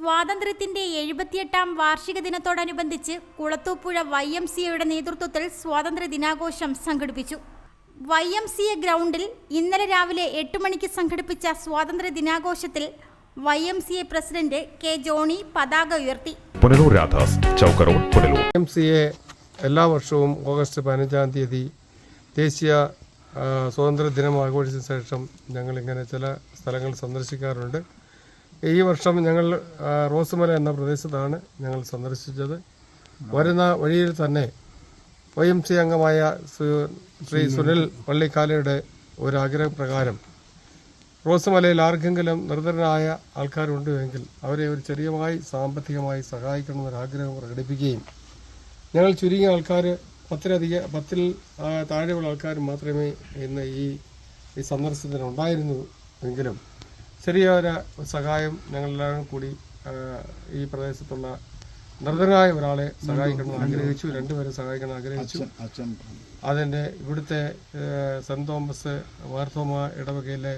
സ്വാതന്ത്ര്യത്തിന്റെ എഴുപത്തിയെട്ടാം വാർഷിക ദിനത്തോടനുബന്ധിച്ച് കുളത്തൂപ്പുഴ വൈ എം സി എയുടെ നേതൃത്വത്തിൽ സ്വാതന്ത്ര്യ ദിനാഘോഷം സംഘടിപ്പിച്ചു. വൈ എം സി എ ഗ്രൗണ്ടിൽ ഇന്നലെ രാവിലെ എട്ട് മണിക്ക് സംഘടിപ്പിച്ച സ്വാതന്ത്ര്യ ദിനാഘോഷത്തിൽ Y M C A president K Johny പതാക ഉയർത്തി. Punalur Radhas Chowk road Punalur M C A എല്ലാ വർഷവും ഓഗസ്റ്റ് പതിനഞ്ചാം തീയതി ദേശീയ സ്വാതന്ത്ര്യ ദിനം ആഘോഷിച്ച ശേഷം ഞങ്ങളിങ്ങനെ ചില സ്ഥലങ്ങൾ സന്ദർശിക്കാറുണ്ട്. ഈ വർഷം ഞങ്ങൾ റോസ്മല എന്ന പ്രദേശത്താണ് ഞങ്ങൾ സന്ദർശിച്ചത്. വരുന്ന വഴിയിൽ തന്നെ ഒ എം സി അംഗമായ ശ്രീ സുനിൽ പള്ളിക്കാലയുടെ ഒരാഗ്രഹപ്രകാരം റോസ്മലയിൽ റോസുമലയിൽ ആർക്കെങ്കിലും നിർധനരായ ആൾക്കാരുണ്ടെങ്കിൽ അവരെ ഒരു ചെറിയമായി സാമ്പത്തികമായി സഹായിക്കണമെന്നൊരാഗ്രഹം പ്രകടിപ്പിക്കുകയും ഞങ്ങൾ ചുരുങ്ങിയ ആൾക്കാർ പത്തിലധികം പത്തിൽ താഴെയുള്ള ആൾക്കാർ മാത്രമേ ഇന്ന് ഈ ഈ സന്ദർശനത്തിന് ഉണ്ടായിരുന്നു എങ്കിലും ചെറിയൊരു സഹായം ഞങ്ങളെല്ലാവരും കൂടി ഈ പ്രദേശത്തുള്ള നിർധനായ ഒരാളെ സഹായിക്കണമെന്ന് ആഗ്രഹിച്ചു. രണ്ടുപേരെ സഹായിക്കണം ആഗ്രഹിച്ചു. അതിന്റെ ഇവിടുത്തെ സെന്റ് തോമസ് മാർത്തോമ ഇടവകയിലെ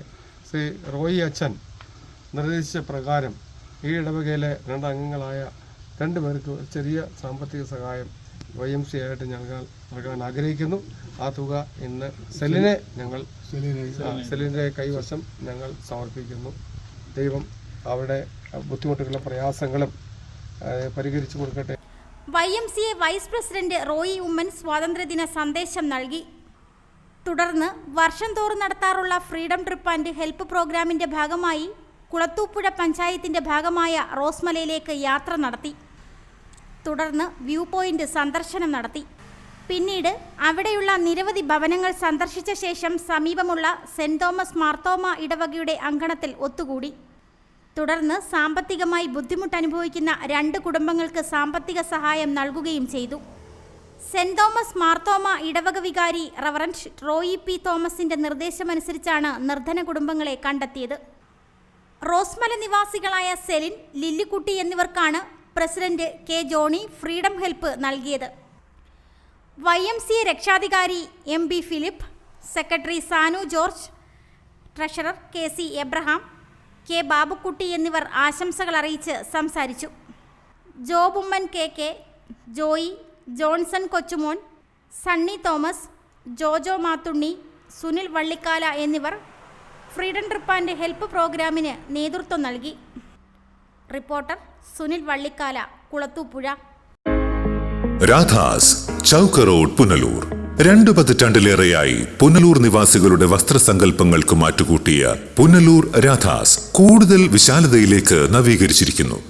ശ്രീ റോയി അച്ഛൻ നിർദ്ദേശിച്ച പ്രകാരം ഈ ഇടവകയിലെ രണ്ട് രണ്ടുപേർക്ക് രണ്ട് ചെറിയ സാമ്പത്തിക സഹായം വൈ എം സി ആയിട്ട് ഞങ്ങൾ നൽകാൻ ആഗ്രഹിക്കുന്നു. ആ തുക ഇന്ന് സെല്ലിനെ ഞങ്ങൾ സെല്ലിന്റെ കൈവശം ഞങ്ങൾ സമർപ്പിക്കുന്നു. ദൈവം അവിടെ ബുദ്ധിമുട്ടുകളും പ്രയാസങ്ങളും പരിഹരിച്ചു കൊടുക്കട്ടെ. Y M C A vice president Roy Oommen സ്വാതന്ത്ര്യദിന സന്ദേശം നൽകി. തുടർന്ന് വർഷം തോറും നടത്താറുള്ള ഫ്രീഡം ട്രിപ്പ് ആൻഡ് ഹെൽപ്പ് പ്രോഗ്രാമിന്റെ ഭാഗമായി കുളത്തൂപ്പുഴ പഞ്ചായത്തിന്റെ ഭാഗമായ റോസ്മലയിലേക്ക് യാത്ര നടത്തി. തുടർന്ന് വ്യൂ പോയിന്റ് സന്ദർശനം നടത്തി. പിന്നീട് അവിടെയുള്ള നിരവധി ഭവനങ്ങൾ സന്ദർശിച്ച ശേഷം സമീപമുള്ള സെന്റ് തോമസ് മാർത്തോമ ഇടവകയുടെ അങ്കണത്തിൽ ഒത്തുകൂടി. തുടർന്ന് സാമ്പത്തികമായി ബുദ്ധിമുട്ട് അനുഭവിക്കുന്ന രണ്ട് കുടുംബങ്ങൾക്ക് സാമ്പത്തിക സഹായം നൽകുകയും ചെയ്തു. സെന്റ് തോമസ് മാർത്തോമ ഇടവക വികാരി റവറൻഡ് റോയി പി തോമസിന്റെ നിർദ്ദേശമനുസരിച്ചാണ് നിർധന കുടുംബങ്ങളെ കണ്ടെത്തിയത്. റോസ്മല നിവാസികളായ സെലിൻ ലില്ലിക്കുട്ടി എന്നിവർക്കാണ് president K Johnny freedom help നൽകിയത്. വൈ എം സി രക്ഷാധികാരി M B Philip secretary Sanu George treasurer K C Abraham K Babukutty എന്നിവർ ആശംസകൾ അറിയിച്ച് സംസാരിച്ചു. ജോബുമ്മൻ കെ കെ ജോയി ജോൺസൺ കൊച്ചുമോൻ സണ്ണി തോമസ് ജോജോ മാത്തുണ്ണി സുനിൽ വള്ളിക്കാല എന്നിവർ ഫ്രീഡം ട്രിപ്പ് ആൻഡ് ഹെൽപ്പ് പ്രോഗ്രാമിന് നേതൃത്വം നൽകി. റിപ്പോർട്ടർ സുനിൽ വള്ളിക്കാല കുളത്തൂപ്പുഴ. രാധാസ് ചൗക്ക റോഡ് പുനലൂർ. രണ്ടു പതിറ്റാണ്ടിലേറെയായി പുനലൂർ നിവാസികളുടെ വസ്ത്രസങ്കല്പങ്ങൾക്ക് മാറ്റുകൂട്ടിയ പുനലൂർ രാധാസ് കൂടുതൽ വിശാലതയിലേക്ക് നവീകരിച്ചിരിക്കുന്നു.